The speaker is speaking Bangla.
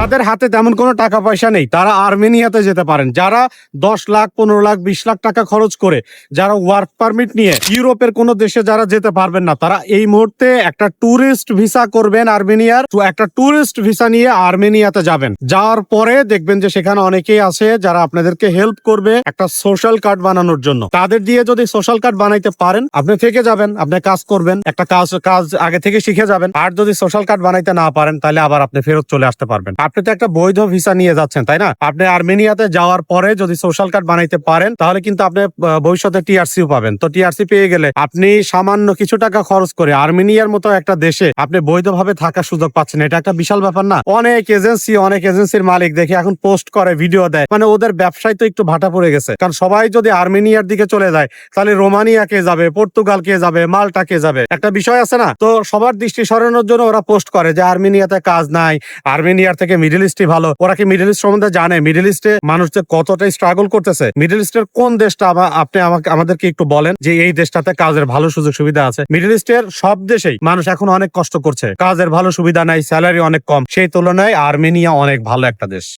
যাদের হাতে তেমন কোনো টাকা পয়সা নেই, তারা আর্মেনিয়াতে যেতে পারেন। যারা দশ লাখ, পনেরো লাখ, বিশ লাখ টাকা খরচ করে, যারা ওয়ার্ক পারমিট নিয়ে ইউরোপের কোনো দেশে যারা যেতে পারবেন না, তারা এই মুহূর্তে একটা ট্যুরিস্ট ভিসা করবেন আর্মেনিয়ার। তো একটা ট্যুরিস্ট ভিসা নিয়ে আর্মেনিয়াতে যাবেন। যাওয়ার পরে দেখবেন যে সেখানে অনেকেই আছে যারা আপনাদেরকে হেল্প করবে একটা সোশ্যাল কার্ড বানানোর জন্য। তাদের দিয়ে যদি সোশ্যাল কার্ড বানাইতে পারেন, আপনি থেকে যাবেন, আপনি কাজ করবেন, একটা কাজ কাজ আগে থেকে শিখে যাবেন। আর যদি সোশ্যাল কার্ড বানাইতে না পারেন, তাহলে আবার আপনি ফেরত চলে আসতে পারবেন। আপনি তো একটা বৈধ ভিসা নিয়ে যাচ্ছেন, তাই না? আপনি আর্মেনিয়াতে যাওয়ার পরে যদি সোশ্যাল কার্ড বানাইতে পারেন, তাহলে কিন্তু আপনি ভবিষ্যতে টিআরসিও পাবেন। তো টিআরসি পেয়ে গেলে আপনি সামান্য কিছু টাকা খরচ করে আর্মেনিয়ার মতো একটা দেশে আপনি বৈধভাবে থাকার সুযোগ পাচ্ছেন। এটা একটা বিশাল ব্যাপার না? অনেক এজেন্সি অনেক এজেন্সির মালিক দেখে এখন পোস্ট করে ভিডিও দেয়। মানে ওদের ব্যবসায় তো একটু ভাটা পড়ে গেছে। কারণ সবাই যদি আর্মেনিয়ার দিকে চলে যায়, তাহলে রোমানিয়া কে যাবে, পর্তুগাল কে যাবে, মাল্টা কে যাবে? একটা বিষয় আছে না? তো সবার দৃষ্টি সরানোর জন্য ওরা পোস্ট করে যে আর্মেনিয়াতে কাজ নাই, আর্মেনিয়ার থেকে মিডল ইস্টই ভালো। ওরা কি মিডল ইস্ট সম্বন্ধে জানে? মিডল ইস্টে মানুষ কতটা স্ট্রাগল করতেছে? মিডল ইস্টের কোন দেশটা আপনি আমাকে, আমাদেরকে একটু বলেন যে এই দেশটাতে কাজের ভালো সুযোগ সুবিধা আছে? মিডল ইস্টের সব দেশেই মানুষ এখন অনেক কষ্ট করছে। কাজের ভালো সুবিধা নাই স্যালারি অনেক কম। সেই তুলনায় আর্মেনিয়া অনেক ভালো একটা দেশ।